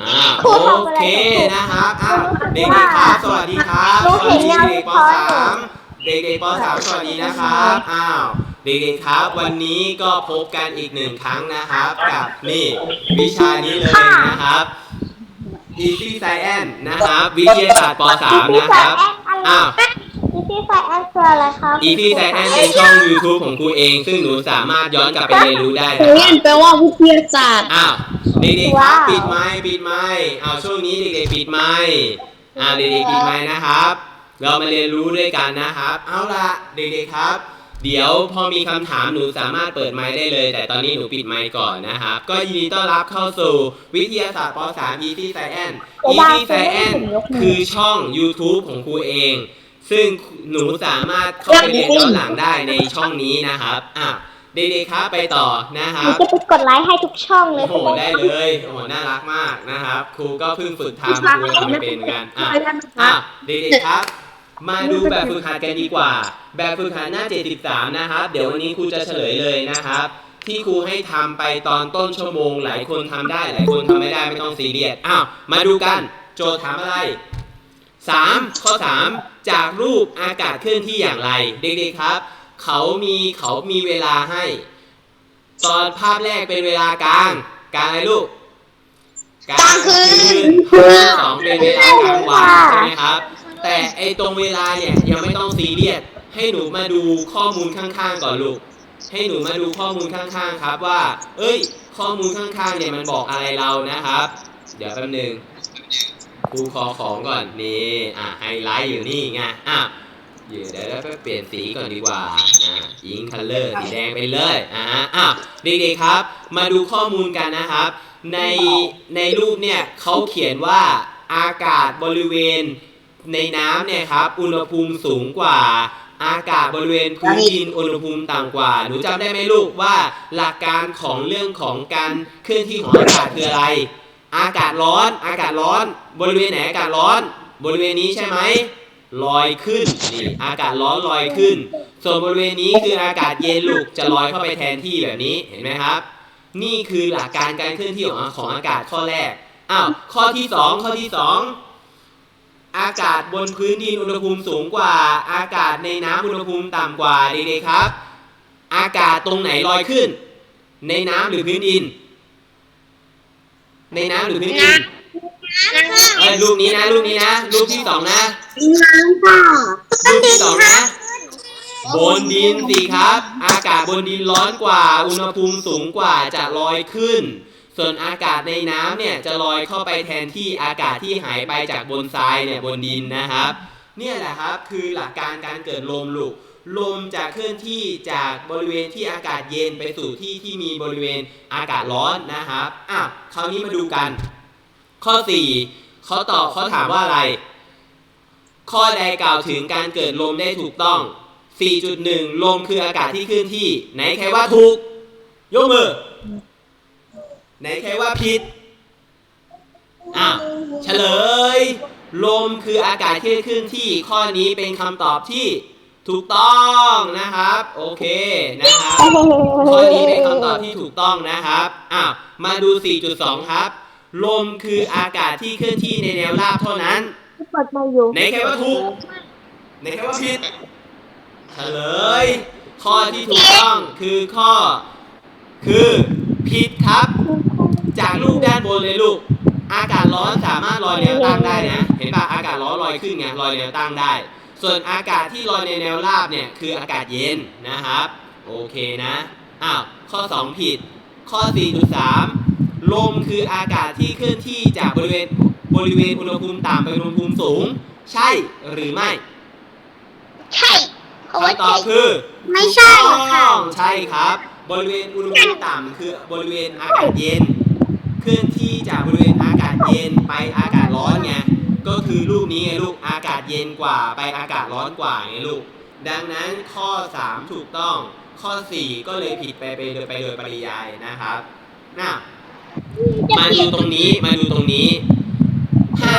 อ่าโอเคนะครับอะเด็กๆครับสวัสดีครับสวัสดีเด็กป .3 เด็กๆป .3 สวัสดีนะครับอ้าวเด็กๆครับ วันนี้ก็พบกันอีกหนึ่งครั้งนะครับ กับนี่วิชานี้เลยนะครับ Easy Science นะครับ วิทยาศาสตร์ป .3 นะครับอ้าวอีซี่ ไซแอนคืออะไรครับ Easy Science เป็นช่อง YouTube ของครูเอง ซึ่งหนูสามารถย้อนกลับไปเรียนรู้ได้หนูนะคเรีรัยบนแปลว่าวิทยาศาสตร์ อ้าวเด็กๆครับปิดไม้ปิดไม้เอาช่วงนี้เด็กๆปิดไม้อ่าเด็กๆปิดไม้นะครับ เรามาเรียนรู้ด้วยกันนะครับ เอาละเด็กๆครับ เดี๋ยวพอมีคำถามหนูสามารถเปิดไมค์ได้เลย แต่ตอนนี้หนูปิดไมค์ก่อนนะครับ ก็ยินดีต้อนรับเข้าสู่วิทยาศาสตร์ป .3 Easy Science Easy Science คือช่อง YouTube ของครูเอง ซึ่งหนูสามารถเข้าไปเรียนย้อนหลังได้ในช่องนี้นะครับอะเด็กๆครับไปต่อนะคหรันูบจะไปกดไลค์ให้ทุกช่องเลยโอ้โหได้เลยโอ้โหน่ารักมากนะครับ ครูก็เพิ่งฝึกทำครูทำไม่เป็นเหมือนกันอะอะเด็กๆครับ มาดูแบบฝึกหัดกันดีกว่า แบบฝึกหัดหน้า 73 นะครับ เดี๋ยววันนี้ครูจะเฉลยเลยนะครับ ที่ครูให้ทำไปตอนต้นชั่วโมง หลายคนทำได้หลายคนทำไม่ได้ไม่ต้องซีเรียสอ้าวมาดูกัน โจทย์ถามอะไร 3ข้อ3จากรูปอากาศเคลื่อนที่อย่างไร เด็กๆครับ เขามีเขามีเวลาให้ ตอนภาพแรกเป็นเวลากลางกลางอะไรลูกกลางคืนภาพที่สองเป็นเวลากลางวันใช่ไหมครับ แต่ไอตรงเวลาเนี่ยยังไม่ต้องซีเรียสให้หนูมาดูข้อมูลข้างๆก่อนลูก ให้หนูมาดูข้อมูลข้างๆครับว่า เอ้ย ข้อมูลข้างๆเนี่ยมันบอกอะไรเรานะครับ เดี๋ยวแป๊บหนึง ครูขอของก่อนนี่อะไฮไลท์อยู่นี่ไงอะเดี๋ยวเดี๋ยวเราไปเปลี่ยนสีก่อนดีกว่าอะยิงคัลเลอร์สีแดงไปเลยอะอะเด็กๆครับ มาดูข้อมูลกันนะครับ ในในรูปเนี่ยเขาเขียนว่าอากาศบริเวณในน้ำเนี่ยครับ อุณหภูมิสูงกว่าอากาศบริเวณพื้นดินอุณหภูมิต่ำกว่า หนูจำได้ไหมลูกว่าหลักการของเรื่องของการเคลื่อนที่ของอากาศคืออะไร อากาศร้อน อากาศร้อน บริเวณไหนอากาศร้อน บริเวณนี้ใช่ไหมลอยขึ้นนี่อากาศร้อนลอยขึ้น ส่วนบริเวณนี้คืออากาศเย็นลูกจะลอยเข้าไปแทนที่แบบนี้เห็นไหมครับ นี่คือหลักการการเคลื่อนที่ของของอากาศข้อแรกอ้าวข้อที่สองข้อที่สองอากาศบนพื้นดินอุณหภูมิสูงกว่า อากาศในน้ำอุณหภูมิต่ำกว่าเด็กๆครับ อากาศตรงไหนลอยขึ้น ในน้ำหรือพื้นดิน ในน้ำหรือพื้นดินเอ้ยรูปนี้นะรูปนี้นะรูปที่สองนะ น้ำค่ะรูปที่สองนะ บนดินสิครับ อากาศบนดินร้อนกว่า อุณหภูมิสูงกว่าจะลอยขึ้น ส่วนอากาศในน้ำเนี่ยจะลอยเข้าไปแทนที่อากาศที่หายไปจากบนทรายเนี่ยบนดินนะครับ เนี่ยแหละครับคือหลักการการเกิดลมลูก ลมจะเคลื่อนที่จากบริเวณที่อากาศเย็นไปสู่ที่ที่มีบริเวณอากาศร้อนนะครับอะคราวนี้มาดูกัน ข้อ4เขาตอบเขาถามว่าอะไร ข้อใดกล่าวถึงการเกิดลมได้ถูกต้อง 4.1 ลมคืออากาศที่เคลื่อนที่ ไหนใครว่าถูกยกมือ ไหนใครว่าผิดอ้าวเฉลย ลมคืออากาศที่เคลื่อนที่ ข้อนี้เป็นคำตอบที่ ถูกต้องนะครับ โอเคนะครับข้อนี้เป็นคำตอบที่ถูกต้องนะครับอ้าวมาดู 4.2 ครับ ลมคืออากาศที่เคลื่อนที่ในแนวราบเท่านั้นกดมาอยู่ไหนใครว่าถูกไหนใครว่าผิดเฉลย ข้อที่ถูกต้องคือข้อ คือผิดครับ จากรูปด้านบนเลยลูก อากาศร้อนสามารถลอยแนวตั้งได้นะ เห็นปะอากาศร้อนลอยขึ้นไงลอยแนวตั้งได้ ส่วนอากาศที่ลอยในแนวราบเนี่ยคืออากาศเย็นนะครับ โอเคนะอ้าวข้อ 2 ผิด ข้อ 4.3 ลมคืออากาศที่เคลื่อนที่จากบริเวณบริเวณอุณหภูมิต่ำไปอุณหภูมิสูง ใช่หรือไม่ใช่เพราะว่าคำตอบคือไม่ใช่ถูกค่ะต้องใช่ครับ บริเวณอุณหภูมิต่ำคือบริเวณอากาศเย็น เคลื่อนที่จากบริเวณอากาศเย็นไปอากาศร้อนไง ก็คือลูกนี้ไงลูกอากาศเย็นกว่าไปอากาศร้อนกว่าไงลูก ดังนั้นข้อ 3 ถูกต้องข้อ 4 ก็เลยผิดไปไปโดยไปโดยปริยายนะครับน่ะมาดูตรงนี้มาดูตรงนี้ถ้า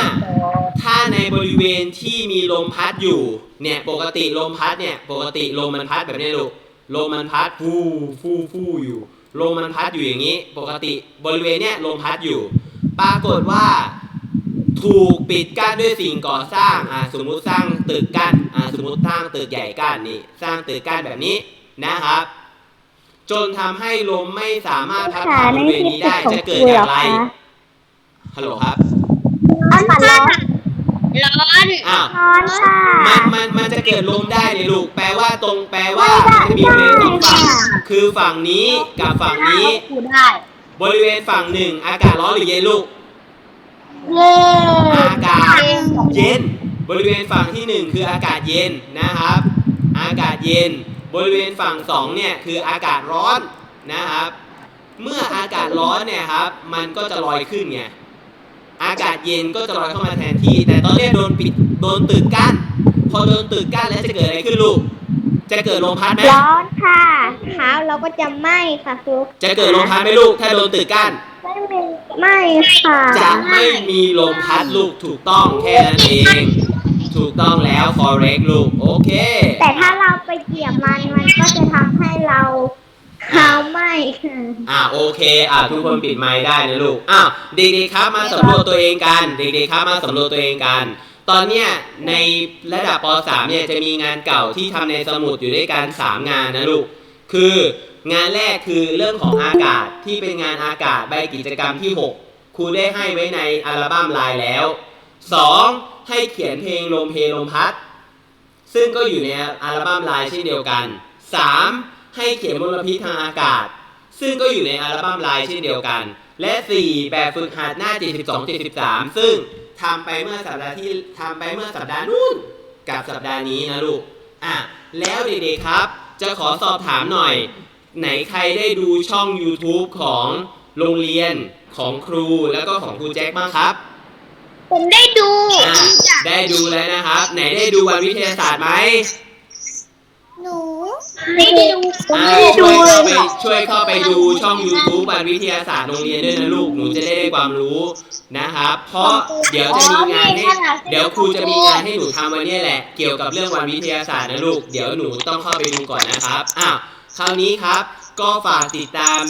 ถ้าในบริเวณที่มีลมพัดอยู่เนี่ยปกติลมพัดเนี่ยปกติลมมันพัดแบบนี้ลูกลมมันพัดฟูฟูฟูอยู่ลมมันพัดอยู่อย่างนี้ ปกติบริเวณเนี้ยลมพัดอยู่ ปรากฏว่า ถูกปิดกั้นด้วยสิ่งก่อสร้างอ่าสมมุติสร้างตึกกั้นอ่าสมมุติสร้างตึกใหญ่กั้นนี่สร้างตึกกั้นแบบนี้นะครับ จนทำให้ลมไม่สามารถพัดผ่านบริเวณนี้ได้จะเกิดอย่างไรฮัลโหลครับอากาศร้อนร้อนอ้าวร้อนค่ะมันมันมันจะเกิดลมได้เนี่ยลูกแปลว่าตรงแปลว่ามันจะมีบริเวณสองฝั่งคือฝั่งนี้กับฝั่งนี้กูได้บริเวณฝั่งหนึ่งอากาศร้อนหรือเย็นลูก เย้อากาศเย็น บริเวณฝั่งที่หนึ่งคืออากาศเย็นนะครับ อากาศเย็น บริเวณฝั่งสองเนี่ยคืออากาศร้อนนะครับ เมื่ออากาศร้อนเนี่ยครับ มันก็จะลอยขึ้นไง อากาศเย็นก็จะลอยเข้ามาแทนที่ แต่ตอนเนี้ยโดนปิด โดนตึกกั้น พอโดนตึกกั้นแล้วจะเกิดอะไรขึ้นลูก จะเกิดลมพัดไหมร้อนค่ะ เท้าเราก็จะไหม้ค่ะครูจะเกิดลมพัดไหมลูก ถ้าโดนตึกกั้น ไม่มีไหม้ค่ะจะไม่มีลมพัดลูกถูกต้องแค่นั้นเอง ถูกต้องแล้ว correct ลูก โอเค แต่ถ้าเราไปเหยียบมันมันก็จะทำให้เราเท้าไหม้ค่ะอ่าโอเค อ่าทุกคนปิดไมค์ได้นะลูกอ้าวเด็กๆครับมาสำรวจตัวเองกันเด็กๆครับมาสำรวจตัวเองกัน ตอนเนี้ยในระดับป .3 เนี่ยจะมีงานเก่าที่ทำในสมุดอยู่ด้วยกัน3งานนะลูก คือ งานแรกคือเรื่องของอากาศที่เป็นงานอากาศใบกิจกรรมที่ 6 ครูได้ให้ไว้ในอัลบั้มลน์แล้ว 2. ให้เขียนเพลงลมเพลลมพัด ซึ่งก็อยู่ในอัลบั้มลน์เช่นเดียวกัน 3. ให้เขียนมลพิษทางอากาศ ซึ่งก็อยู่ในอัลบั้มลน์เช่นเดียวกัน และ 4 แบบฝึกหัดหน้า 72 73 ซึ่งทำไปเมื่อสัปดาห์ที่ทำไปเมื่อสัปดาห์นู้นกับสัปดาห์นี้นะลูกอะแล้วเด็กๆครับ จะขอสอบถามหน่อย ไหนใครได้ดูช่อง YouTube ของโรงเรียนของครูแล้วก็ของครูแจ็คบ้างครับผมได้ดูอะได้ดูแล้วนะครับ ไหนได้ดูวันวิทยาศาสตร์ไหมหนูไม่ได้ดูอ่าไม่ได้ดูช่วยเลเข้ายไปช่วยเข้าไปดูช่อง YouTube วันวิทยาศาสตร์โรงเรียนด้วยนะลูกหนูจะได้ได้ความรู้นะครับ เพราะเดี๋ยวจะมีงานให้เดี๋ยวครูจะมีงานให้หนูทำวันนี้แหละ เกี่ยวกับเรื่องวันวิทยาศาสตร์นะลูก เดี๋ยวหนูต้องเข้าไปดูก่อนนะครับอ้าว คราวนี้ครับ ก็ฝากติดตาม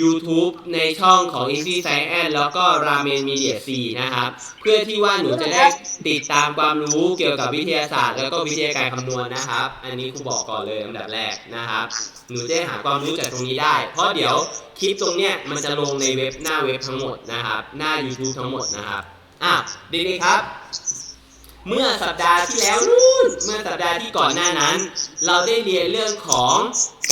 YouTube ในช่องของ Easy Science แล้วก็ Ramen Media C นะครับ เพื่อที่ว่าหนูจะได้ติดตามความรู้เกี่ยวกับวิทยาศาสตร์ แล้วก็วิทยาการคำนวณนะครับ อันนี้ครูบอกก่อนเลยอันดับแรกนะครับ หนูจะได้หาความรู้จากตรงนี้ได้ เพราะเดี๋ยวคลิปตรงเนี้ยมันจะลงในเว็บหน้าเว็บทั้งหมดนะครับ หน้า YouTube ทั้งหมดนะครับ อะด็กๆครับ เมื่อสัปดาห์ที่แล้วนู่นเมื่อสัปดาห์ที่ก่อนหน้านั้น เราได้เรียนเรื่องของ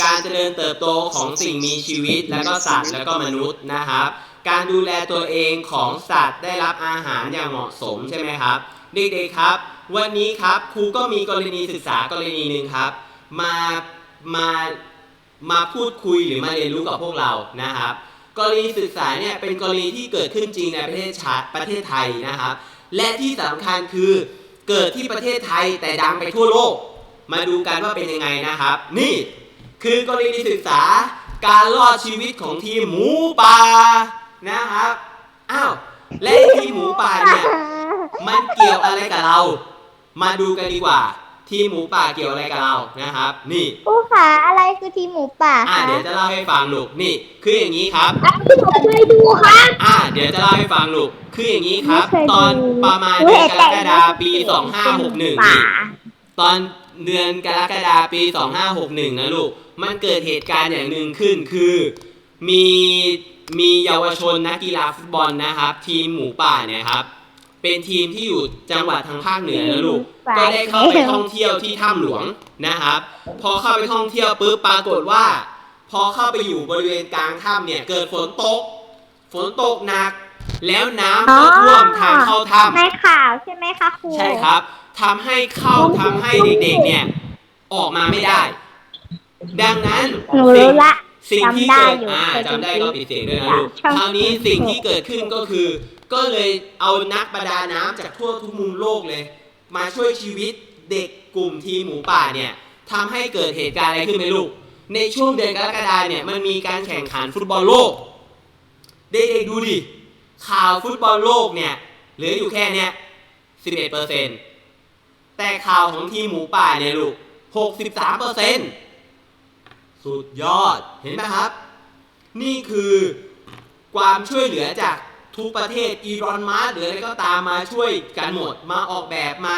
การเจริญเติบโตของสิ่งมีชีวิต แล้วก็สัตว์แล้วก็มนุษย์นะครับ การดูแลตัวเองของสัตว์ได้รับอาหารอย่างเหมาะสมใช่ไหมครับเด็กๆครับ วันนี้ครับครูก็มีกรณีศึกษากรณีหนึ่งครับ มามามาพูดคุยหรือมาเรียนรู้กับพวกเรานะครับ กรณีศึกษาเนี่ยเป็นกรณีที่เกิดขึ้นจริงในประเทศชาติประเทศไทยนะครับ และที่สำคัญคือ เกิดที่ประเทศไทยแต่ดังไปทั่วโลก มาดูกันว่าเป็นยังไงนะครับ นี่คือกรณีศึกษาการรอดชีวิตของทีมหมูป่านะครับอ้าวและทีมหมูป่าเนี่ยมันเกี่ยวอะไรกับเรา มาดูกันดีกว่า ทีมหมูป่าเกี่ยวอะไรกับเรานะครับ นี่ผู้ขาอะไรคือทีมหมูป่าอ่าคะเดี๋ยวจะเล่าให้ฟังลูกนี่ คืออย่างนี้ครับผมเคยดูครับ อ่าเดี๋ยวจะเล่าให้ฟังลูก คืออย่างนี้ครับ ไม่เคยตอนดูประมาณอุ๊เดืยอนกรกฎาคมปีแต่งหน้าเป็น2561ป่านี่ตอนเดือนกรกฎาคมปี 2561 นะลูก มันเกิดเหตุการณ์อย่างหนึ่งขึ้นคือ มีมีเยาวชนนักกีฬาฟุตบอลนะครับ ทีมหมูป่าเนี่ยครับ เป็นทีมที่อยู่จังหวัดทางภาคเหนือนะลูก ก็ได้เข้าไปท่องเที่ยวที่ถ้ำหลวงนะครับ พอเข้าไปท่องเที่ยวปุ๊บปรากฏว่า พอเข้าไปอยู่บริเวณกลางถ้ำเนี่ยเกิดฝนตก ฝนตกหนัก แล้วน้ำก็ท่วมทางเข้าถ้ำในข่าวใช่ไหมคะครู ใช่ครับทำให้เข้าทำให้เด็กๆเนี่ยออกมาไม่ได้ ดังนั้นหนูรู้ละ สิ่งที่จำได้เกิดอยู่อ่าเคยจำได้ดูก็ปิดเสียงด้วยนะจากลูกช่องคราวนี้สิ่งที่เกิดขึ้นก็คือ ก็เลยเอานักประดาน้ำจากทั่วทุกมุมโลกเลย มาช่วยชีวิตเด็กกลุ่มทีมหมูป่าเนี่ยทำให้เกิดเหตุการณ์อะไรขึ้นไหมลูก ในช่วงเดือนกรกฎาเนี่ยมันมีการแข่งขันฟุตบอลโลก เด็กๆดูดิ ข่าวฟุตบอลโลกเนี่ยเหลืออยู่แค่เนี้ย11เปอร์เซ็นแต่ข่าวของทีมหมูป่าเนี่ยลูก 63เปอร์เซ็น สุดยอดเห็นไหมครับ นี่คือความช่วยเหลือจากทุกประเทศอีรอนมัสหรืออะไรก็ตามมาช่วยกันหมด มาออกแบบมา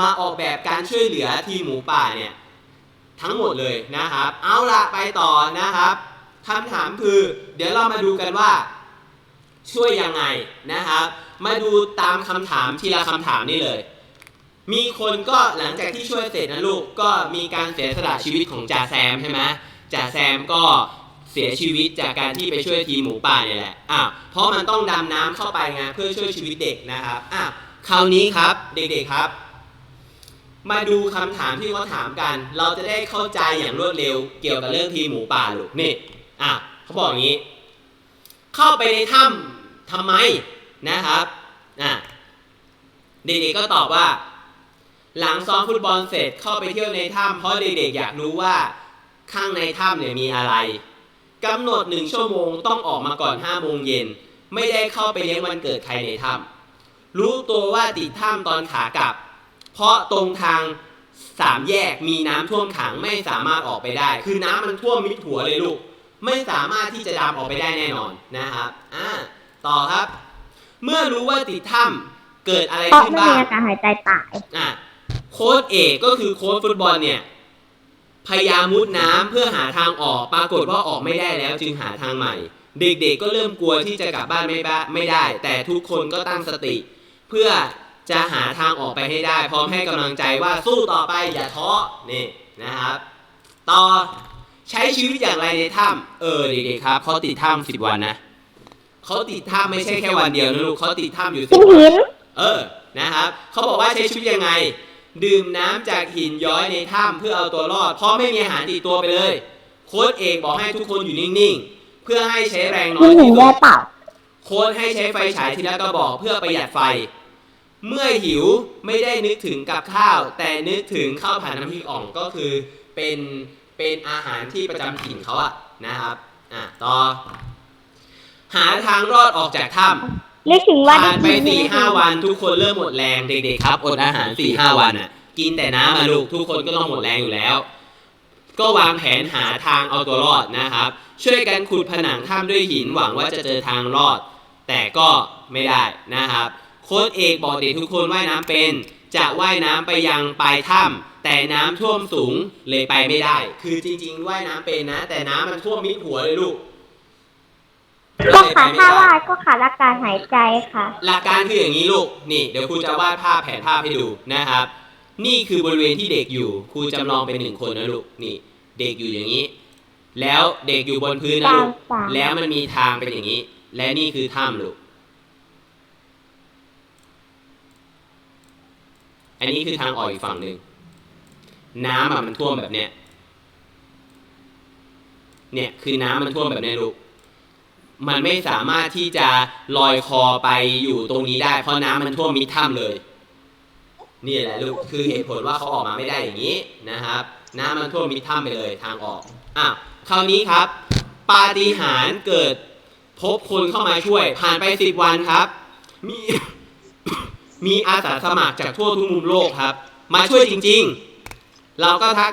มาออกแบบการช่วยเหลือทีมหมูป่าเนี่ย ทั้งหมดเลยนะครับ เอาละไปต่อนะครับคำถามคือ เดี๋ยวเรามาดูกันว่า ช่วยยังไงนะครับ มาดูตามคำถามทีละคำถามนี่เลย มีคนก็หลังจากที่ช่วยเสร็จนะลูกก็มีการเสียสละชีวิตของจ่าแซมใช่ไหม จ่าแซมก็เสียชีวิตจากการที่ไปช่วยทีมหมูป่าเนี่ยแหละอะเพราะมันต้องดำน้ำเข้าไปไงเพื่อช่วยชีวิตเด็กนะครับอะคราวนี้ครับเด็กๆครับ มาดูคำถามที่เขาถามกัน เราจะได้เข้าใจอย่างรวดเร็วเกี่ยวกับเรื่องทีมหมูป่าลูกนี่อะเขาบอกอย่างนี้ เข้าไปในถ้ำทำไมนะครับอะเด็กๆก็ตอบว่า หลังซ้อมฟุตบอลเสร็จเข้าไปเที่ยวในถ้ำเพราะเด็กๆอยากรู้ว่า ข้างในถ้ำเนี่ยมีอะไรกำหนดหนึ่งชั่วโมงต้องออกมาก่อนห้าโมงเย็นไม่ได้เข้าไปเลี้ยงวันเกิดใครในถ้ำรู้ตัวว่าติดถ้ำตอนขากลับ เพราะตรงทางสามแยกมีน้ำท่วมขังไม่สามารถออกไปได้ คือน้ำมันท่วมมิดหัวเลยลูก ไม่สามารถที่จะดำออกไปได้แน่นอนนะครับอ่าต่อครับ เมื่อรู้ว่าติดถ้ำเกิดอะไรเพราะขึ้นไม่บ้ามีงอากาศหายใจตายอะโค้ดเอกก็คือโค้ดฟุตบอลเนี่ย พยายามมุดน้ำเพื่อหาทางออก ปรากฏว่าออกไม่ได้แล้วจึงหาทางใหม่ เด็กๆก็เริ่มกลัวที่จะกลับบ้านไม่บ้าไม่ได้ แต่ทุกคนก็ตั้งสติ เพื่อจะหาทางออกไปให้ได้ พร้อมให้กำลังใจว่าสู้ต่อไปอย่าท้อนี่นะครับ ต่อใช้ชีวิตอย่างไรในถ้ำเออเด็กๆครับเขาติดถ้ำสิบวันนะเขาติดถ้ำไม่ใช่แค่วันเดียวนะลูกเขาติดถ้ำอยู่สิกิบนวันหินเออนะครับเขาบอกว่าใช้ชีวิตยังไง ดื่มน้ำจากหินย้อยในถ้ำเพื่อเอาตัวรอด เพราะไม่มีอาหารติดตัวไปเลย โค้ดเอกบอกให้ทุกคนอยู่นิ่งๆ เพื่อให้ใช้แรงน้อกิยนหินที่สุได้ด เปล่า โค้ดให้ใช้ไฟฉายทีละกระบอกเพื่อประหยัดไฟ เมื่อหิวไม่ได้นึกถึงกับข้าว แต่นึกถึงข้าวผัดน้ำพริกอ่องก็คือเป็นเป็นอาหารที่ประจำถิ่นเขาอะนะครับอะต่อ หาทางรอดออกจากถ้ำ นึกถึงว่าผ่านไปได้กินสี่ห้าวันทุกคนเริ่มหมดแรงเด็กๆครับอดอาหารสี่ห้าวันอะ กินแต่น้ำมาลูกทุกคนก็ต้องหมดแรงอยู่แล้ว ก็วางแผนหาทางเอาตัวรอดนะครับ ช่วยกันขุดผนังถ้ำด้วยหินหวังว่าจะเจอทางรอด แต่ก็ไม่ได้นะครับ โค้ชเอกบอกเด็กทุกคนว่ายน้ำเป็น จะว่ายน้ำไปยังปลายถ้ำแต่น้ำท่วมสูงเลยไปไม่ได้ คือจริง ๆ ว่ายน้ำเป็นนะ แต่น้ำมันท่วมมิดหัวเลยลูก ก็เลยไปขาดไม่ท่าได้วาดก็ขาดอากาศหายใจค่ะ หลักการคืออย่างนี้ลูก นี่ เดี๋ยวครูจะวาดภาพแผนภาพให้ดูนะครับ นี่คือบริเวณที่เด็กอยู่ ครูจำลองเป็นหนึ่งคนนะลูก นี่ เด็กอยู่อย่างนี้ แล้วเด็กอยู่บนพื้นนะลูกสามแล้วมันมีทางเป็นอย่างนี้ และนี่คือถ้ำลูก อันนี้คือทางออกอีกฝั่งหนึ่ง น้ำอะมันท่วมแบบเนี้ย เนี่ยคือน้ำมันท่วมแบบเนี้ยลูก มันไม่สามารถที่จะลอยคอไปอยู่ตรงนี้ได้ เพราะน้ำมันท่วมมิดถ้ำเลย นี่แหละลูกคือเหตุผลว่าเขาออกมาไม่ได้อย่างนี้นะครับ น้ำมันท่วมมิดถ้ำไปเลยทางออกอะคราวนี้ครับ ปาฏิหาริย์เกิดพบคนเข้ามาช่วย ผ่านไปสิบวันครับ มีมีอาสาสมัครจากทั่วทุกมุมโลกครับ มาช่วยจริง ๆ เราก็ทัก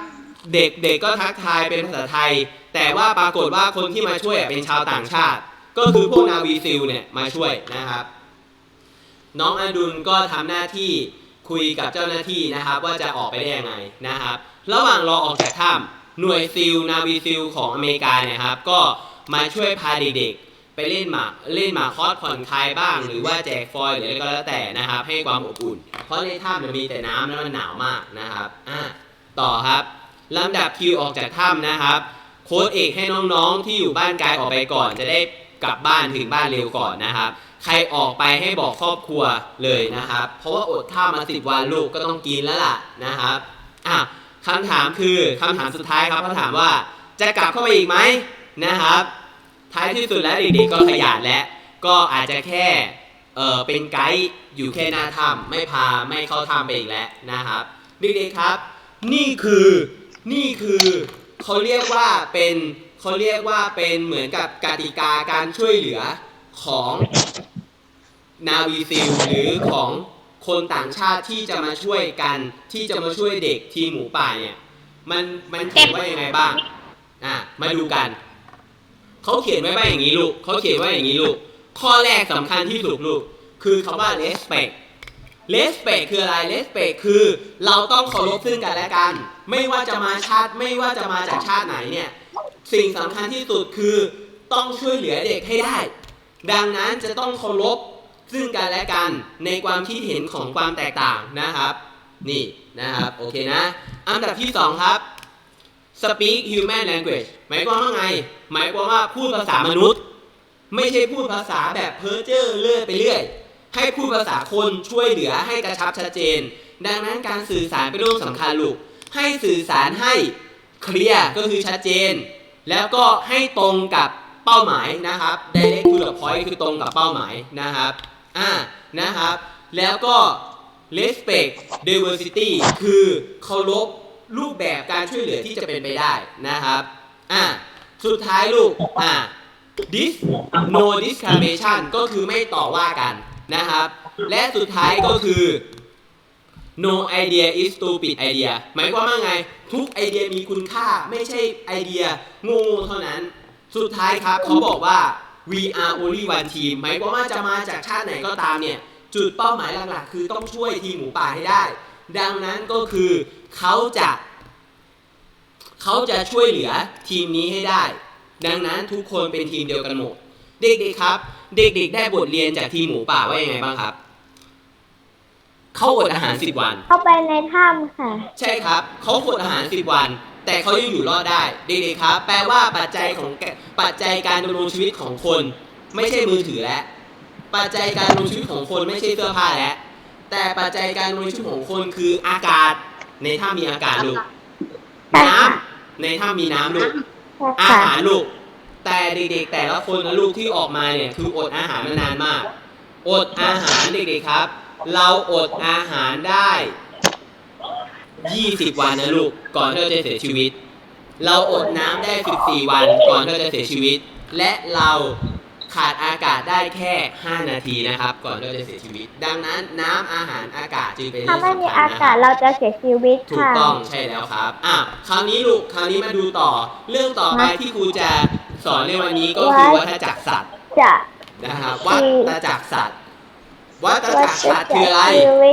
เด็กเด็กก็ทักทายเป็นภาษาไทย แต่ว่าปรากฏว่าคนที่มาช่วยเป็นชาวต่างชาติ ก็คือพวกนาวีซิลเนี่ยมาช่วยนะครับ น้องอดุลก็ทำหน้าที่คุยกับเจ้าหน้าที่นะครับ ว่าจะออกไปได้ยังไงนะครับ ระหว่างรอออกจากถ้ำหน่วยซิลนาวีซิลของอเมริกาเนี่ยครับ ก็มาช่วยพาเด็กๆ ไปเล่นหมากเล่นหมากคอสผ่อนคลายบ้าง หรือว่าแจกฟอยล์หรืออะไรก็แล้วแต่นะครับ ให้ความอบอุ่น เพราะในถ้ำมันมีแต่น้ำแล้วมันหนาวมากนะครับอะต่อครับลำดับคิวออกจากถ้ำนะครับ โค้ดเอกให้น้องๆที่อยู่บ้านไกลออกไปก่อนจะได้ กลับบ้านถึงบ้านเร็วก่อนนะครับ ใครออกไปให้บอกครอบครัวเลยนะครับ เพราะว่าอดข้าวมาสิบวันลูกก็ต้องกินแล้วล่ะนะครับอะคำถามคือคำถามสุดท้ายครับเขาถามว่าจะกลับเข้าไปอีกไหมนะครับ ท้ายที่สุดแล้วเด็กๆก็ขยันและก็อาจจะแค่เออเป็นไกด์อยู่แค่หน้าถ้ำไม่พาไม่เข้าถ้ำไปอีกแล้วนะครับเด็กๆครับ นี่คือนี่คือเขาเรียกว่าเป็น เขาเรียกว่าเป็นเหมือนกับกติกาการช่วยเหลือของนาวีซิลหรือของคนต่างชาติที่จะมาช่วยกัน ที่จะมาช่วยเด็กทีมหมูป่าเนี่ยมันมันเขียนว่ายังไงบ้างอะมาดูกันเขาเขียนไว้ว่าอย่างนี้ลูกเขาเขียนว่าอย่างนี้ลูก ข้อแรกสำคัญที่สุดลูก คือคำว่า respect respect คืออะไร respect คือ เราต้องเคารพซึ่งกันและกัน ไม่ว่าจะมาชาติไม่ว่าจะมาจากชาติไหนเนี่ย สิ่งสำคัญที่สุดคือต้องช่วยเหลือเด็กให้ได้ ดังนั้นจะต้องเคารพซึ่งกันและกันในความคิดเห็นของความแตกต่างนะครับ นี่นะครับ โอเคนะ อันดับที่สองครับ speak human language หมายความว่าไง หมายความว่าพูดภาษามนุษย์ ไม่ใช่พูดภาษาแบบเพ้อเจ้อเลื่อยไปเรื่อย ให้พูดภาษาคนช่วยเหลือให้กระชับชัดเจน ดังนั้นการสื่อสารเป็นเรื่องสำคัญลูก ให้สื่อสารให้ เคลียร์ก็คือชัดเจน แล้วก็ให้ตรงกับเป้าหมายนะครับ direct to the point คือตรงกับเป้าหมายนะครับอ่านะครับ แล้วก็ respect diversity คือเคารพรูปแบบการช่วยเหลือที่จะเป็นไปได้นะครับอ่าสุดท้ายลูกอ่า dis no discrimination ก็คือไม่ต่อว่ากันนะครับ และสุดท้ายก็คือ no idea is stupid idea หมายความว่าไง ทุกไอเดียมีคุณค่าไม่ใช่ไอเดียโงูเท่านั้น สุดท้ายครับเขาบอกว่า we are only one team หมายความว่าจะมาจากชาติไหนก็ตามเนี่ย จุดเป้าหมายหลักๆ คือต้องช่วยทีมหมูป่าให้ได้ ดังนั้นก็คือเขาจะเขาจะช่วยเหลือทีมนี้ให้ได้ ดังนั้นทุกคนเป็นทีมเดียวกันหมด เด็กๆครับ เด็กๆ ได้บทเรียนจากทีมหมูป่าว่ายังไงบ้างครับ เขาอดอาหารสิบวัน เข้าไปในถ้ำค่ะ ใช่ครับ เขาอดอาหารสิบวัน แต่เขายังอยู่รอดได้เด็กๆครับ แปลว่าปัจจัยของแกปัจจัยการดำรงชีวิตของคน ไม่ใช่มือถือแล้วปัจจัยการดำรงชีวิตของคนไม่ใช่เสื้อผ้าแล้วแต่ปัจจัยการดำรงชีวิตของคนคืออากาศ ในถ้ำมีอากาศลูกใช่น้ค่ะำในถ้ำมีน้ำลูกใช่อาค่ะหารลูกแต่เด็กๆแต่ละคนนะลูกที่ออกมาเนี่ยคืออดอาหารมานานมาก อดอาหารเด็กๆครับ เราอดอาหารได้ 20 วันนะลูก ก่อนที่เราจะเสียชีวิต เราอดน้ำได้ 14 วัน ก่อนที่เราจะเสียชีวิต และเราขาดอากาศได้แค่ 5 นาทีนะครับ ก่อนที่เราจะเสียชีวิต ดังนั้นน้ำอาหารอากาศจึงเป็นเรื่ถ้าองไม่มีสำคัญอานะคการัศบ เราจะเสียชีวิตถูกค่ะ ต้องใช่แล้วครับ อะคราวนี้ลูก คราวนี้มาดูต่อ เรื่องต่อไปที่ครูจะสอนในวันนี้ก็คือวัฏจักรสัตว์จะนะครับวัฏจักรสัตว์ วัฏจักรสัตว์คืออะไร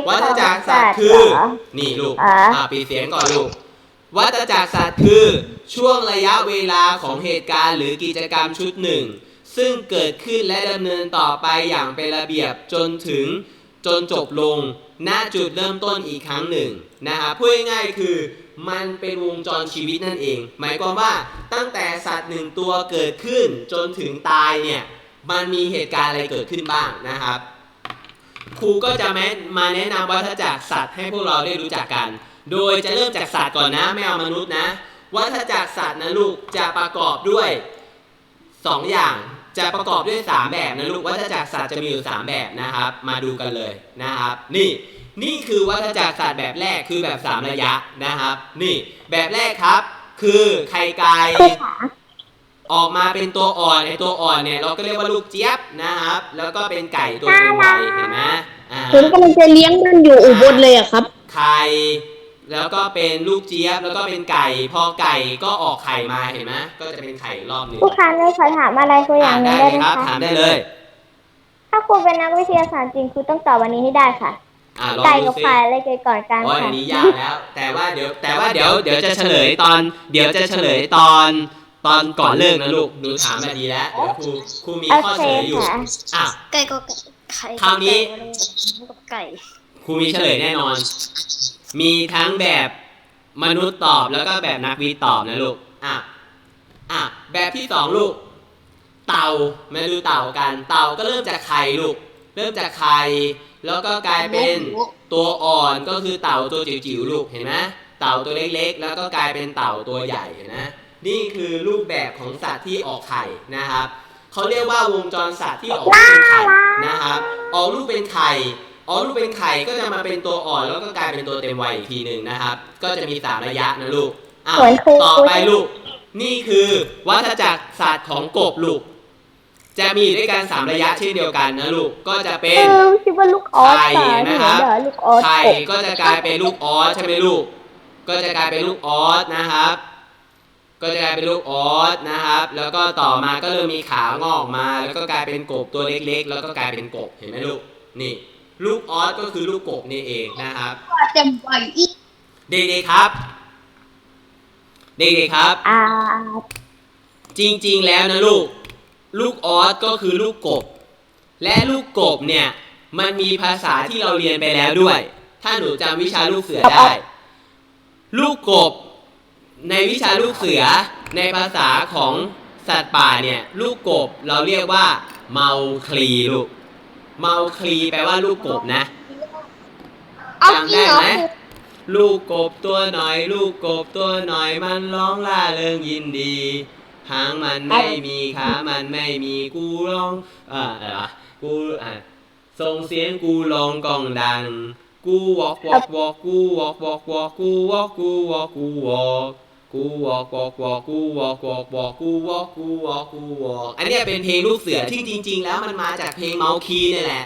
วัวัฏฏจัจักกรรสัสัตตว์ว์คือเหรอนี่ลูก อ่าอ่าปิดเสียงก่อนลูก วัฏจักรสัตว์คือ ช่วงระยะเวลาของเหตุการณ์ หรือกิจกรรมชุดหนึ่ง ซึ่งเกิดขึ้นและดำเนินต่อไปอย่างเป็นระเบียบจนถึงจนจบลง ณ จุดเริ่มต้นอีกครั้งหนึ่งนะครับพูดง่ายๆคือมันเป็นวงจรชีวิตนั่นเอง หมายความว่าตั้งแต่สัตว์หนึ่งตัวเกิดขึ้นจนถึงตายเนี่ย มันมีเหตุการณ์อะไรเกิดขึ้นบ้างนะครับ ครูก็จะแม้มาแนะนำวัฏจักรสัตว์ให้พวกเราได้รู้จักกัน โดยจะเริ่มจากสัตว์ก่อนนะไม่เอามนุษย์นะ วัฏจักรสัตว์นะลูกจะประกอบด้วยสองอย่างจะประกอบด้วยสามแบบนะลูกวัฏจักรสัตว์จะมีอยู่สามแบบนะครับ มาดูกันเลยนะครับ นี่นี่คือวัฏจักรสัตว์แบบแรกคือแบบสามระยะนะครับ นี่แบบแรกครับ คือไข่ไก่ ออกมาเป็นตัวอ่อนในตัวอ่อนเนี่ยเราก็เรียกว่าลูกเจี๊ยบนะครับ แล้วก็เป็นไก่ตัวเป็นวัยเห็นไหมอ่าผมกำลังจะเลี้ยงมันอยู่อุบลเลยอะครับ ไข่แล้วก็เป็นลูกเจี๊ยบแล้วก็เป็นไก่ พอไก่ก็ออกไข่มาเห็นไหมก็จะเป็นไข่รอบหนึ่งครูคะหนูขอถามอะไรครูอย่างหนึงได้ได้เลยไหมครับ คะ ถามได้เลยถ้าครูเป็นนักวิทยาศาสตร์จริงครูต้องตอบวันนี้ให้ได้ค่ะ อ่าลองไก่ดูกับสิ ไข่อะไรเกิดก่อนกันโอ้ยค่ะอันนี้ยากแล้ว แต่ว่าเดี๋ยวแต่ว่าเดี๋ยวเดี๋ยวจะเฉลยตอน เดี๋ยวจะเฉลยตอน ตอนก่อนเลิกนะลูกหนูถามมาดีแล้วเดี๋ยวครูครูมีโอข้อเคเฉลยอยู่ค่ะอะ ไก่ก็ไข่คราวนี้ กับไก่ครูมีเฉลยแน่นอน มีทั้งแบบมนุษย์ตอบแล้วก็แบบนักวิทย์ตอบนะลูกอะอะแบบที่สองลูก เต่ามาดูเต่ากัน เต่าก็เริ่มจากไข่ลูก เริ่มจากไข่แล้วก็กลายเป็นตัวอ่อนก็คือเต่าตัวจิ๋วๆลูกเห็นไหมเต่าตัวเล็กๆ แล้วก็กลายเป็นเต่าตัวใหญ่เห็นไหม นี่คือรูปแบบของสัตว์ที่ออกไข่นะครับเขาเรียกว่าวงจรสัตว์ที่ออกลูกเป็นไข่นะครับออกลูกเป็นไข่ออกลูกเป็นไข่ก็จะมาเป็นตัวอ่อนแล้วก็กลายเป็นตัวเต็มวัยอีกทีหนึ่งนะครับ ก็จะมีสามระยะนะลูกอ้าวเหมือนครูต่อไปลูก นี่คือวัฏจักรศาสตร์ของกบลูก จะมีอยู่ด้วยกันสามระยะเช่นเดียวกันนะลูก ก็จะเป็นเออคิดว่าลูกออสไข่ค่ะนะครับเดี๋ยวลูกออสไข่กบก็จะกลายเป็นลูกออสใช่ไหมลูก ก็จะกลายเป็นลูกออสนะครับ ก็จะกลายเป็นลูกออสนะครับ แล้วก็ต่อมาก็เริ่มมีขางอกมา แล้วก็กลายเป็นกบตัวเล็กๆ แล้วก็กลายเป็นกบเห็นไหมลูกนี่ ลูกออสก็คือลูกกบนี่เองนะครับเต็มไปอีกเด็กๆครับเด็กๆครับอ่าจริงๆแล้วนะลูก ลูกออสก็คือลูกกบ และลูกกบเนี่ย มันมีภาษาที่เราเรียนไปแล้วด้วย ถ้าหนูจำวิชาลูกเสือได้ ลูกกบ ในวิชาลูกเสือในภาษาของสัตว์ป่าเนี่ยลูกกบเราเรียกว่าเมาคลีลูกเมาคลีแปลว่าลูกกบนะเอาจริงเหรอจำได้ไหมลูกกบตัวหน่อย ลูกกบตัวหน่อยมันร้องล่าเริงยินดีหางมันไม่มีขามันไม่มีกูร้องเอ่ออะไรวะกูอะส่งเสียงกูร้องกองดัง กูวอกวอกวอกกูวอกวอกวอกกูวอกกูวอกกูวอก กูวอกวอกวอกกูวอกวอกวอกกูวอกกูวอกกูวอกอันเนี้ยเป็นเพลงลูกเสือที่จริง ๆ แล้วมันมาจากเพลงเมาคีเนี่ยแหละ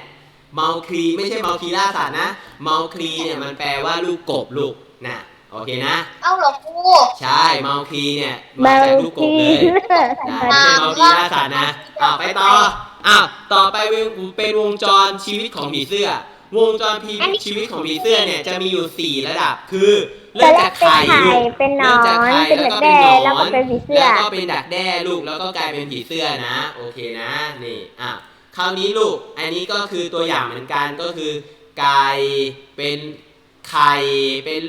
เมาคลีไม่ใช่เมาคีล่าสัตว์นะ เมาคลีเนี่ยมันแปลว่าลูกกบลูกนะโอเคนะ เอาเหรอครูใช่เมาคลีเนี่ยมาจากลูกกบเลยนะไม่ใช่เมาคีล่าสัตว์นะอ้าวไปต่ออ้าวต่อไปเป็นวงจรชีวิตของผีเสื้อ วงจรพีชีวิตของผีเสื้อเนี่ยจะมีอยู่สี่ระดับ คือเริ่มจากไข่ลูกเป็นหนอเริ่มจากนไข่เป็นแล้วแบก็บเป็นหนแด้แล้วอก็นเป็นผีเสื้อแล้วก็เป็นดักแด้ลูกแล้วก็กลายเป็นผีเสื้อนะ โอเคนะนี่อะคราวนี้ลูกอันนี้ก็คือตัวอย่างเหมือนกันก็คือกลายเป็นไข่เป็น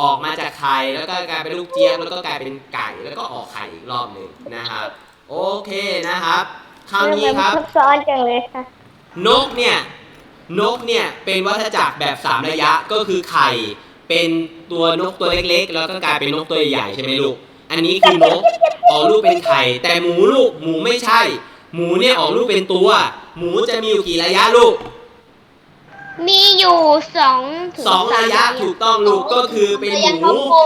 ออกมาจากไข่แล้วก็กลายเป็นลูกเจี๊ยบแล้วก็กลายเป็นไก่แล้วก็ออกไข่อีกรอบหนึ่งนะครับ โอเคนะครับ คราวนี้ครับซับซ้อนจังเลยค่ะนกเนี่ย นกเนี่ยเป็นวัฏจักรแบบสามระยะก็คือไข่ เป็นตัวนกตัวเล็กๆ แล้วก็กลายเป็นนกตัวใหญ่ใช่ไหมลูก อันนี้คือนกออกลูกเป็นไข่ แต่หมูลูกหมูไม่ใช่ หมูเนี่ยออกลูกเป็นตัว หมูจะมีอยู่กี่ระยะลูกมีอยู่สองถึงสองสามระยะถูกต้องลูกก็คือเป็นหเรียนมูครับครู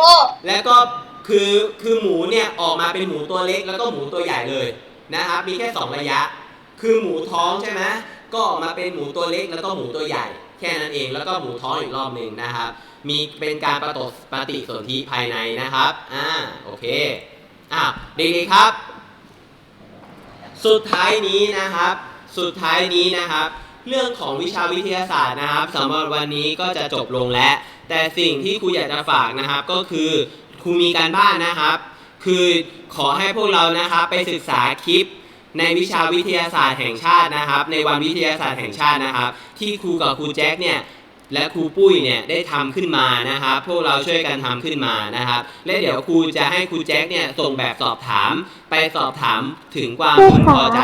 แล้วก็คือคือหมูเนี่ยออกมาเป็นหมูตัวเล็กแล้วก็หมูตัวใหญ่เลยนะครับมีแค่สองระยะ คือหมูท้องใช่ไหม ก็มาเป็นหมูตัวเล็กแล้วก็หมูตัวใหญ่ แค่นั้นเองแล้วก็หมูท้องอีกรอบหนึ่งนะครับ มีเป็นการประตปฏิสนธิภายในนะครับอ่าโอเคอะเด็กๆครับ สุดท้ายนี้นะครับ สุดท้ายนี้นะครับ เรื่องของวิชาวิทยาศาสตร์นะครับสำหรับวันนี้ก็จะจบลงแล้ว แต่สิ่งที่ครูอยากจะฝากนะครับก็คือครูมีการบ้านนะครับ คือขอให้พวกเรานะครับไปศึกษาคลิป ในวิชาวิทยาศาสตร์แห่งชาตินะครับ ในวันวิทยาศาสตร์แห่งชาตินะครับ ที่ครูกับครูแจ็คเนี่ยและครูปุ้ยเนี่ยได้ทำขึ้นมานะครับ พวกเราช่วยกันทำขึ้นมานะครับ และเดี๋ยวครูจะให้ครูแจ็คเนี่ยส่งแบบสอบถาม ไปสอบถามถึงความพึงพอใจ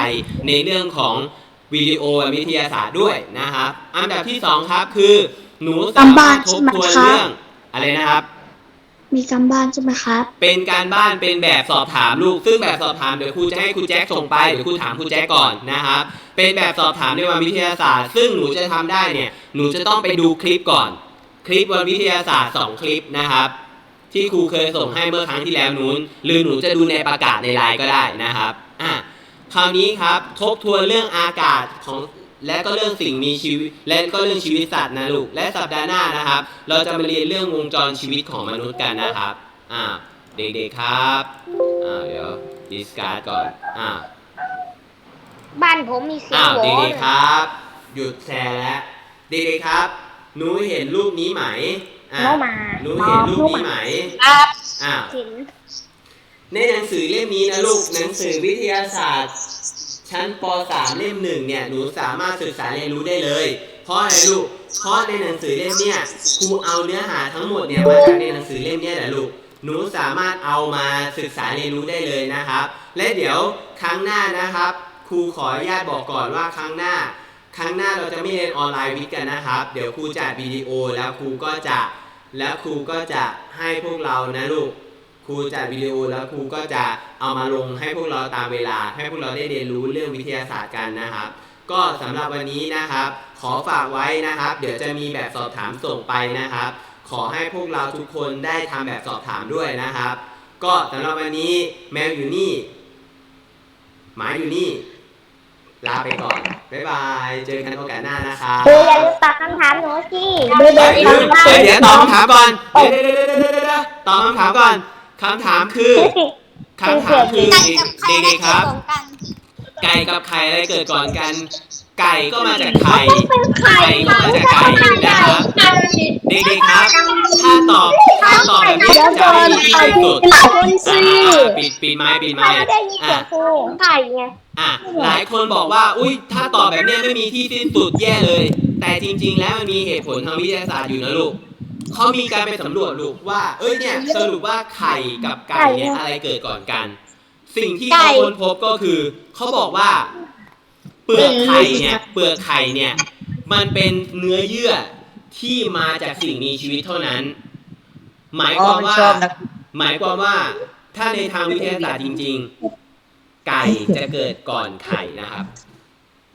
ในเรื่องของวิดีโอวิทยาศาสตร์ด้วยนะครับ อันดับที่สองครับคือ หนูสามารถทบทวนเรื่องอะไรนะครับ มีการบ้านใช่ไหมครับ เป็นการบ้านเป็นแบบสอบถามลูก ซึ่งแบบสอบถามเดี๋ยวครูจะให้ครูแจ็คส่งไปเดี๋ยวครูถามครูแจ็คก่อนนะครับ เป็นแบบสอบถามในวันวิทยาศาสตร์ ซึ่งหนูจะทำได้เนี่ย หนูจะต้องไปดูคลิปก่อน คลิปวันวิทยาศาสตร์สองคลิปนะครับ ที่ครูเคยส่งให้เมื่อครั้งที่แล้วนู้น หรือหนูจะดูในประกาศในไลน์ก็ได้นะครับ อะ คราวนี้ครับ ทบทวนเรื่องอากาศของ และก็เรื่องสิ่งมีชีวิต และก็เรื่องชีวิตสัตว์นะลูก และสัปดาห์หน้านะครับ เราจะมาเรียนเรื่องวงจรชีวิตของมนุษย์กันนะครับอ่าเด็กๆครับอ่าเดี๋ยวดิสการ์ดก่อนอ่าบ้านผมมีเสียงอ้าวโหวเด็กๆครับ หยุดแชร์แล้วเด็กๆครับหนูเห็นรูปนี้ไหมอ่าเข้ามาหนูเห็นรูปนี้ไหมครับอ้าวสิน ในหนังสือเล่มนี้นะลูกหนังสือวิทยาศาสตร์ ชั้นป .3 เล่มหนึ่งเนี่ยหนูสามารถศึกษาเรียนรู้ได้เลย เพราะอะไรลูก เพราะในหนังสือเล่มเนี่ยครูเอาเนื้อหาทั้งหมดเนี่ยมาจากในหนังสือเล่มเนี่ยแหละลูกหนูสามารถเอามาศึกษาเรียนรู้ได้เลยนะครับ และเดี๋ยวครั้งหน้านะครับครูขออนุญาตบอกก่อนว่าครั้งหน้า ครั้งหน้าเราจะไม่เรียนออนไลน์วิทย์กันนะครับ เดี๋ยวครูจัดวิดีโอแล้วครูก็จะแล้วครูก็จะให้พวกเรานะลูก ครูจัดวิดีโอแล้วครูก็จะเอามาลงให้พวกเราตามเวลา ให้พวกเราได้เรียนรู้เรื่องวิทยาศาสตร์กันนะครับ ก็สำหรับวันนี้นะครับ ขอฝากไว้นะครับ เดี๋ยวจะมีแบบสอบถามส่งไปนะครับ ขอให้พวกเราทุกคนได้ทำแบบสอบถามด้วยนะครับ ก็สำหรับวันนี้แมวอยู่นี่ หมาอยู่นี่ลาไปก่อน บ๊ายบายเจอกันโอกาสหน้านะครับครูอย่าลืมตอบคำถามหนูสิเดี๋ยวเดี๋ยวเดี๋เดี๋ยยววทำได้เรียวตอบคำถามก่อน เดี๋ยวเดี๋ยวเดี๋ยวเดี๋ยวตอบคำถามก่อน คำถามคือคำถามคือไก่กับไข่เด็กๆครับของกันไก่กับไข่อะไรเกิดก่อนกัน ไก่ก็มาจากไข่เป็นไข่ไข่ก็มาจากไก่นะครับเด็กๆครับ ถ้าตอบถ้าตอบแบบนี้จะไม่มีที่สิ้นสุดคนสิอ่าปิดปิดไม้ปิดไม้ไม่ได้ยินเสียอะงครูไข่ไงอะหลายคนบอกว่า อุ้ยถ้าตอบแบบเนี้ยไม่มีที่สิ้นสุดแย่เลย แต่จริง ๆ แล้วมันมีเหตุผลทางวิทยาศาสตร์อยู่นะลูก เขามีการไปสำรวจลูกว่า เอ้ยเนี่ยสรุปว่าไข่กับไก่เนี่ยอะไรเกิดก่อนกัน สิ่งที่เขาค้นพบก็คือเขาบอกว่า เปลือกไข่เนี่ยเปลือกไข่เนี่ย มันเป็นเนื้อเยื่อที่มาจากสิ่งมีชีวิตเท่านั้น หมายความว่า หมายความว่า ถ้าในทางวิทยาศาสตร์จริง ๆ ไก่จะเกิดก่อนไข่นะครับ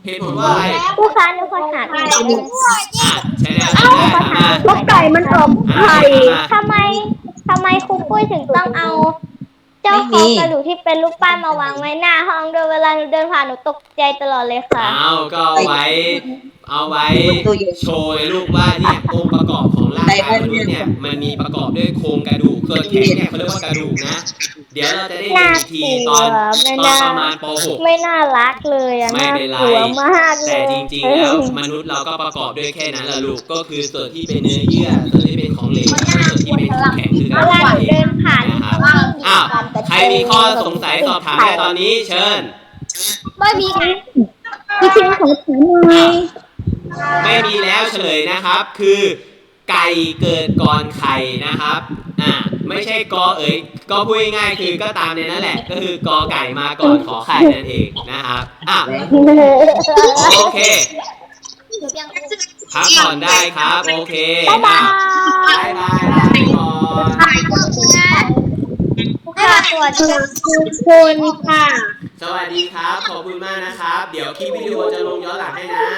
เหตุผลว่าอะไรผู้ค้าหนูขอถามหน่อยอะใช่แล้วใช่แล้วถามมาว่าไก่มันออกไข่ทำไมทำไมครูปุ้ยถึงต้องเอา เจ้าโครงกระดูกที่เป็นรูปปั้นมาวางไว้หน้าห้องโดยเวลาหนูเดินผ่านหนูตกใจตลอดเลยค่ะ เอาก็เอาไว้ เอาไว้โชว์ให้ลูกว่าเนี่ยองค์ประกอบของร่างกายมนุษย์เนี่ยมันมีประกอบด้วยโครงกระดูกส่วนแขนเนี่ยเขาเรียกว่ากระดูกนะ เดี๋ยวเราจะได้เรียนอีกทีตอนไม่ตอนน่า ประมาณป .6 ไม่น่ารักเลยอะไม่น่าเป็นไรกลัวมากเลยแต่จริงๆแล้วมนุษย์เราก็ประกอบด้วยแค่นั้นแหละลูกก็คือส่วนที่เป็นเนื้อเยื่อส่วนที่เป็นของเหลวแล้วก็ส่วนที่เป็นของแข็งคือกเวระดูลากหนูเอเดิงนผ่าน นะครับอ้าวใครมีข้อสงสัยสอบถามได้ตอนนี้เชิญ ไม่มีค่ะพี่ชิงของถามหน่อยไม่มีแล้วเฉลยนะครับ คือไก่เกิดก่อนไข่นะครับอ่าไม่ใช่กอเอ๋ยก็พูดง่ายๆคือก็ตามในนั้นแหละ ก็คือกอไก่มาก่อนขอไข่นั่นเองนะครับอะโอเคพักผ่อนได้ครับ โอเคบ๊ายบายบายบายลาไปก่อน ค่ะสวัสดีคุณค่ะ สวัสดีครับ ขอบคุณมากนะครับ เดี๋ยวคลิปวิดีโอจะลงย้อนหลังให้นะ